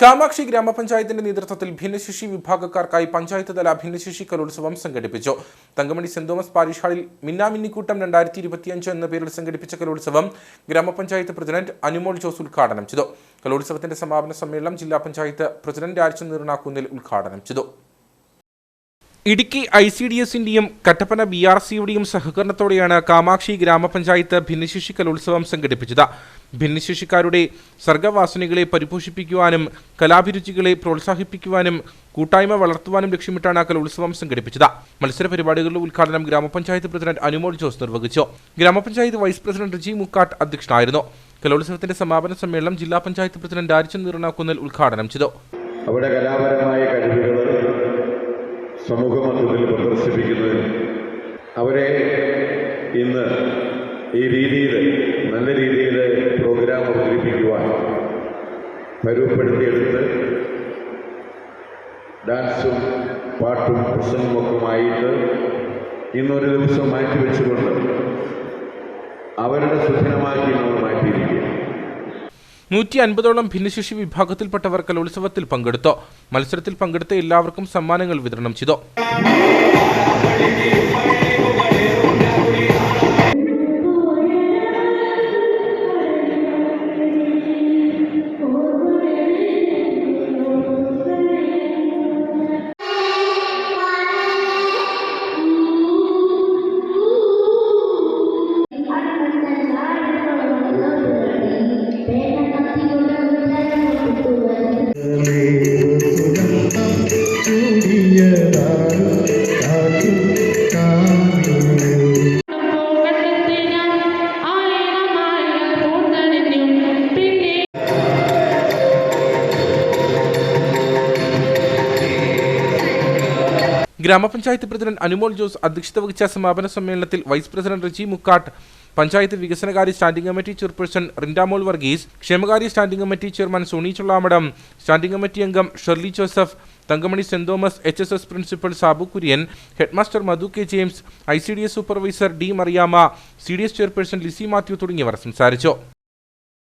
കാമാക്ഷി ഗ്രാമപഞ്ചായത്തിന്റെ നേതൃത്വത്തിൽ ഭിന്നശേഷി വിഭാഗക്കാർക്കായി പഞ്ചായത്ത് തല ഭിന്നശേഷി കലോത്സവം സംഘടിപ്പിച്ചു. തങ്കമണി സെന്റ് തോമസ് പാരിഷ് ഹാളിൽ മിന്നാമിന്നിക്കൂട്ടം രണ്ടായിരത്തി ഇരുപത്തിയഞ്ച് എന്ന പേരിൽ സംഘടിപ്പിച്ച കലോത്സവം ഗ്രാമപഞ്ചായത്ത് പ്രസിഡന്റ് അനുമോൾ ജോസ് ഉദ്ഘാടനം ചെയ്തു. കലോത്സവത്തിന്റെ സമാപന സമ്മേളനം ജില്ലാ പഞ്ചായത്ത് പ്രസിഡന്റ് ആഴ്ച നീർണാക്കുന്നിൽ ഉദ്ഘാടനം ചെയ്തു. ഇടുക്കി ഐ സി ഡി എസിന്റെയും കട്ടപ്പന ബി ആർ സിയുടെയും സഹകരണത്തോടെയാണ് കാമാക്ഷി ഗ്രാമപഞ്ചായത്ത് ഭിന്നശേഷി കലോത്സവം സംഘടിപ്പിച്ചത്. ഭിന്നശേഷിക്കാരുടെ സർഗവാസനകളെ പരിപോഷിപ്പിക്കുവാനും കലാഭിരുചികളെ പ്രോത്സാഹിപ്പിക്കുവാനും കൂട്ടായ്മ വളർത്തുവാനും ലക്ഷ്യമിട്ടാണ് കലോത്സവം സംഘടിപ്പിച്ചത്. മത്സര പരിപാടികളുടെ ഉദ്ഘാടനം ഗ്രാമപഞ്ചായത്ത് പ്രസിഡന്റ് അനുമോൾ ജോസ് നിർവഹിച്ചു. ഗ്രാമപഞ്ചായത്ത് വൈസ് പ്രസിഡന്റ് ജി മുക്കാട്ട് അധ്യക്ഷനായിരുന്നു. കലോത്സവത്തിന്റെ സമാപന സമ്മേളനം ജില്ലാ പഞ്ചായത്ത് പ്രസിഡന്റ് ആരിച്ചൻ നീർണാക്കുന്നൽ ഉദ്ഘാടനം ചെയ്തു. അവിടെ കലാപരമായ കഴിവുകൾ സമൂഹമധ്യത്തിൽ പ്രദർശിപ്പിക്കുന്നത് അവരെ ഇന്ന് ഈ രീതിയിൽ നല്ല രീതിയിൽ പ്രോഗ്രാം അവതരിപ്പിക്കുവാൻ പരുവപ്പെടുത്തിയെടുത്ത് ഡാൻസും പാട്ടും പ്രസംഗമൊക്കെമായിട്ട് ഇന്നൊരു ദിവസം മാറ്റിവെച്ചുകൊണ്ട് നൂറ്റി അൻപതോളം ഭിന്നശേഷി വിഭാഗത്തിൽപ്പെട്ടവർ കലോത്സവത്തിൽ പങ്കെടുത്തു. മത്സരത്തിൽ പങ്കെടുത്ത എല്ലാവർക്കും സമ്മാനങ്ങൾ വിതരണം ചെയ്തു. ഗ്രാമപഞ്ചായത്ത് പ്രസിഡന്റ് അനുമോൾ ജോസ് അധ്യക്ഷത വഹിച്ച സമാപന സമ്മേളനത്തിൽ വൈസ് പ്രസിഡന്റ് റിജി മുക്കാട്ട് പഞ്ചായത്ത് വികസനകാര്യ standing committee chairperson Rindamol Varghese ക്ഷേമകാര്യ standing committee chairman Soni Chullamadam standing committee അംഗം Shirley Joseph Thankamani Saint Thomas H S S principal Sabu Kurian headmaster Madhu K James I C D S supervisor D Mariyama C D S chairperson Lissy Mathew തുടങ്ങിയവർ സംസാരിച്ചു.